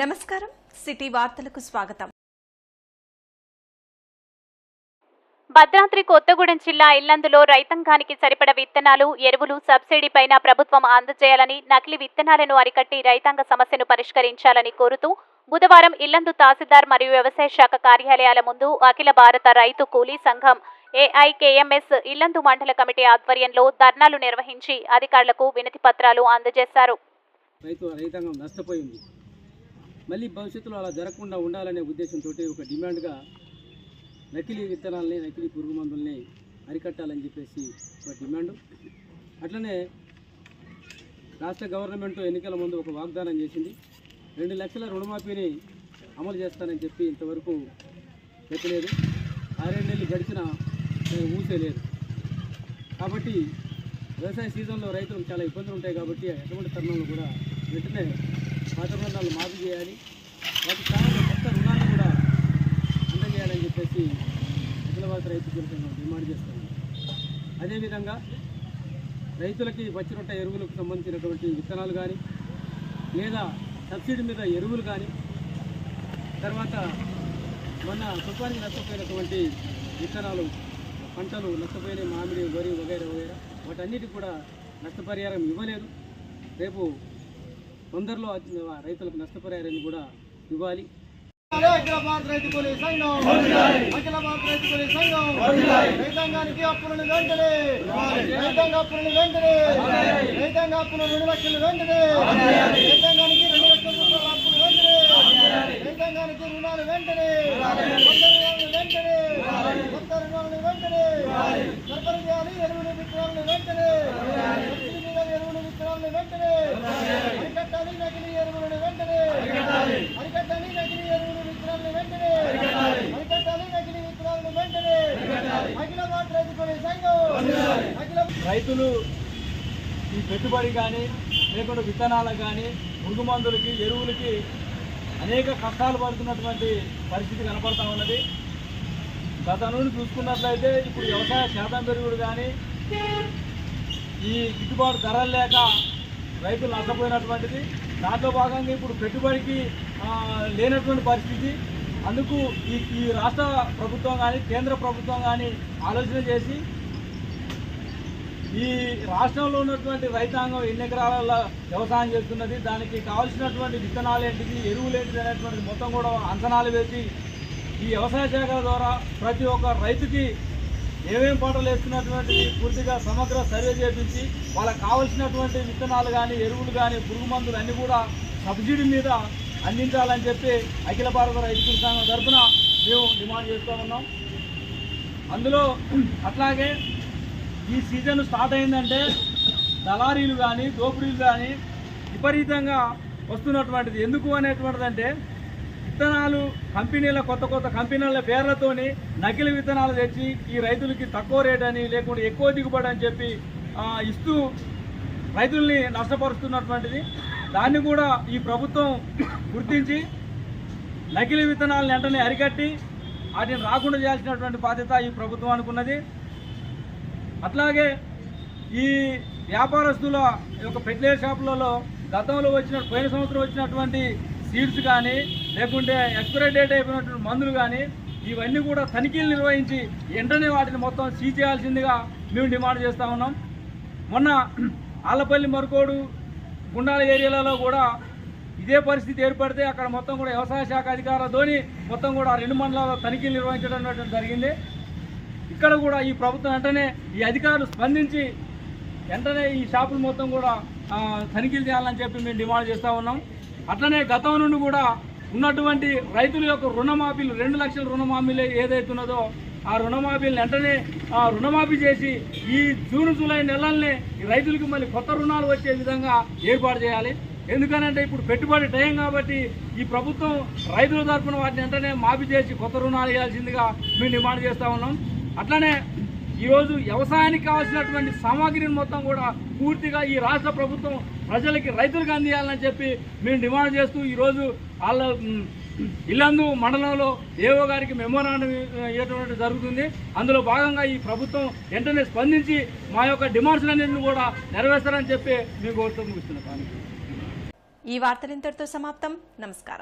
నమస్కారం. సిటీ వార్తలకు స్వాగతం. భద్రాద్రి కొత్తగూడెం జిల్లా ఇల్లందులో రైతాంగానికి సరిపడ విత్తనాలు ఎరువులు సబ్సిడీ పైన ప్రభుత్వం అందజేయాలని నకిలీ విత్తనాలను అరికట్టి రైతాంగ సమస్యను పరిష్కరించాలని కోరుతూ బుధవారం ఇల్లందు తహసీల్దార్ మరియు వ్యవసాయ శాఖ కార్యాలయాల ముందు అఖిల భారత రైతు కూలీ సంఘం ఏఐకేఎంఎస్ ఇల్లందు మండల కమిటీ ఆధ్వర్యంలో ధర్నాలు నిర్వహించి అధికారులకు వినతి పత్రాలు అందజేశారు. రైతు రైతాంగం నష్టపోయింది. మళ్ళీ భవిష్యత్తులో అలా జరగకుండా ఉండాలనే ఉద్దేశంతో ఒక డిమాండ్గా నకిలీ విత్తనాలని నకిలీ పురుగు మందుల్ని అరికట్టాలని చెప్పేసి ఒక డిమాండ్. అట్లనే రాష్ట్ర గవర్నమెంట్ ఎన్నికల ముందు ఒక వాగ్దానం చేసింది. రెండు లక్షల రుణమాఫీని అమలు చేస్తానని చెప్పి ఇంతవరకు పెట్టలేదు ఆరేడు నెలలు గడిచినా ఊసే కాబట్టి వ్యవసాయ సీజన్లో రైతులకు చాలా ఇబ్బందులు ఉంటాయి కాబట్టి అటువంటి తరుణంలో కూడా వెంటనే పాత రుణాలు మాఫీ చేయాలి. వాటి స్థానంలో కొత్త రుణాలు కూడా అందజేయాలని చెప్పేసి అఖిల భారత రైతు సంఘం డిమాండ్ చేస్తాము అదేవిధంగా రైతులకి వచ్చినట్ట ఎరువులకు సంబంధించినటువంటి విత్తనాలు కానీ లేదా సబ్సిడీ మీద ఎరువులు కానీ తర్వాత మొన్న తుఫానికి నష్టపోయినటువంటి విత్తనాలు పంటలు నష్టపోయిన మామిడి వరి వగైరా వగైరా వాటన్నిటికి కూడా నష్టపరిహారం ఇవ్వలేదు. రేపు తొందరలో ఆ రైతులకు నష్టపరిహారాన్ని కూడా ఇవ్వాలి. అఖిల భారత రైతు కూలీ సంఘం. అఖిల భారత రైతు కూలీ సంఘం. రైతాంగానికి అప్పులను వెంటనే. రైతాంగ అప్పులను వెంటనే. రైతాంగ అప్పులు రెండు లక్షలు వెంటనే రైతాంగానికి రెండు లక్షల రూపాయల అప్పులు వెంటనే రైతాంగానికి రుణాలు వెంటనే కొత్త రుణాలు వెంటనే కొత్త రుణాలను వెంటనే సరఫరా చేయాలి ఎరువులు విత్తనాలను వెంటనే సబ్సిడీ మీద ఎరువులు విత్తనాలను వెంటనే అరికట్టాలి నకిలీ ఎరువులను వెంటనే అరికట్టాలి నకిలీ ఎరువులు విత్తనాలను వెంటనే అరికట్టాలి నకిలీ విత్తనాలను వెంటనే అఖిల భారత రైతు కూలీ సంఘం అఖిల రైతులు ఈ పెట్టుబడి కానీ లేకుంటే విత్తనాలకు కానీ పురుగు మందులకి ఎరువులకి అనేక కష్టాలు పడుతున్నటువంటి పరిస్థితి కనపడతా ఉన్నది. గత నుండి చూసుకున్నట్లయితే ఇప్పుడు వ్యవసాయ శాతం పెరుగుడు కానీ ఈ గిట్టుబాటు ధరలు లేక రైతులు నష్టపోయినటువంటిది. దాంట్లో భాగంగా ఇప్పుడు పెట్టుబడికి లేనటువంటి పరిస్థితి. అందుకు ఈ ఈ రాష్ట్ర ప్రభుత్వం కానీ కేంద్ర ప్రభుత్వం కానీ ఆలోచన చేసి ఈ రాష్ట్రంలో ఉన్నటువంటి రైతాంగం ఎన్ని ఎకరాల వ్యవసాయం చేస్తున్నది దానికి కావాల్సినటువంటి విత్తనాలు ఏంటిది ఎరువులు ఏంటిది అనేటువంటి మొత్తం కూడా అంచనాలు వేసి ఈ వ్యవసాయ శాఖల ద్వారా ప్రతి ఒక్క రైతుకి ఏమేం పంటలు వేస్తున్నటువంటి పూర్తిగా సమగ్ర సర్వే చేపించి వాళ్ళకి కావలసినటువంటి విత్తనాలు కానీ ఎరువులు కానీ పురుగు మందులు అన్నీ కూడా సబ్సిడీ మీద అందించాలని చెప్పి అఖిల భారత రైతు సంఘం తరఫున మేము డిమాండ్ చేస్తూ ఉన్నాం. అందులో అట్లాగే ఈ సీజన్ స్టార్ట్ అయిందంటే దళారీలు కానీ దోపిడీలు కానీ విపరీతంగా వస్తున్నటువంటిది. ఎందుకు అనేటువంటిది అంటే విత్తనాలు కంపెనీల కొత్త కొత్త కంపెనీల పేర్లతోని నకిలీ విత్తనాలు తెచ్చి ఈ రైతులకి తక్కువ రేట్ అని లేకుంటే ఎక్కువ దిగుబడి అని చెప్పి ఇస్తూ రైతుల్ని నష్టపరుస్తున్నటువంటిది. దాన్ని కూడా ఈ ప్రభుత్వం గుర్తించి నకిలీ విత్తనాలను వెంటనే అరికట్టి వాటిని రాకుండా చేయాల్సినటువంటి బాధ్యత ఈ ప్రభుత్వం అనుకున్నది. అట్లాగే ఈ వ్యాపారస్తుల యొక్క ఫెర్టిలైజర్ షాపులలో గతంలో వచ్చిన పోయిన సంవత్సరం వచ్చినటువంటి సీడ్స్ కానీ లేకుంటే ఎక్స్పైరీ డేట్ అయిపోయినటువంటి మందులు కానీ ఇవన్నీ కూడా తనిఖీలు నిర్వహించి వెంటనే వాటిని మొత్తం సీజ్ చేయాల్సిందిగా మేము డిమాండ్ చేస్తూ ఉన్నాం. మొన్న ఆలపల్లి మరుకోడు గుండాల ఏరియాలలో కూడా ఇదే పరిస్థితి ఏర్పడితే అక్కడ మొత్తం కూడా వ్యవసాయ శాఖ అధికారులతోని మొత్తం కూడా రెండు మండలాల్లో తనిఖీలు నిర్వహించడం జరిగింది. ఇక్కడ కూడా ఈ ప్రభుత్వం వెంటనే ఈ అధికారులు స్పందించి వెంటనే ఈ షాపులు మొత్తం కూడా తనిఖీలు చేయాలని చెప్పి మేము డిమాండ్ చేస్తూ ఉన్నాం. అట్లనే గతం నుండి కూడా ఉన్నటువంటి రైతుల యొక్క రుణమాఫీలు రెండు లక్షల రుణమాఫీలు ఏదైతున్నదో ఆ రుణమాఫీలు వెంటనే ఆ రుణమాఫీ చేసి ఈ జూన్ జూలై నెలల్ని ఈ రైతులకు మళ్ళీ కొత్త రుణాలు వచ్చే విధంగా ఏర్పాటు చేయాలి. ఎందుకనంటే ఇప్పుడు పెట్టుబడి టైం కాబట్టి ఈ ప్రభుత్వం రైతుల తరఫున వాటిని వెంటనే మాఫీ చేసి కొత్త రుణాలు ఇవ్వాల్సిందిగా మేము డిమాండ్ చేస్తూ ఉన్నాం. అట్లనే ఈరోజు వ్యవసాయానికి కావాల్సినటువంటి సామాగ్రిని మొత్తం కూడా పూర్తిగా ఈ రాష్ట్ర ప్రభుత్వం ప్రజలకి రైతులకు అందియాలని చెప్పి మేము డిమాండ్ చేస్తూ ఈరోజు వాళ్ళ ఇల్లందు మండలంలో ఏవో గారికి మెమోరాండం ఇవ్వటం జరుగుతుంది. అందులో భాగంగా ఈ ప్రభుత్వం వెంటనే స్పందించి మా యొక్క డిమాండ్స్లన్నింటిని కూడా నెరవేర్చాలని చెప్పి మేము కోరుతూ ముగిస్తున్నాం. ఈ వార్తలు ఇంతటితో సమాప్తం. నమస్కారం.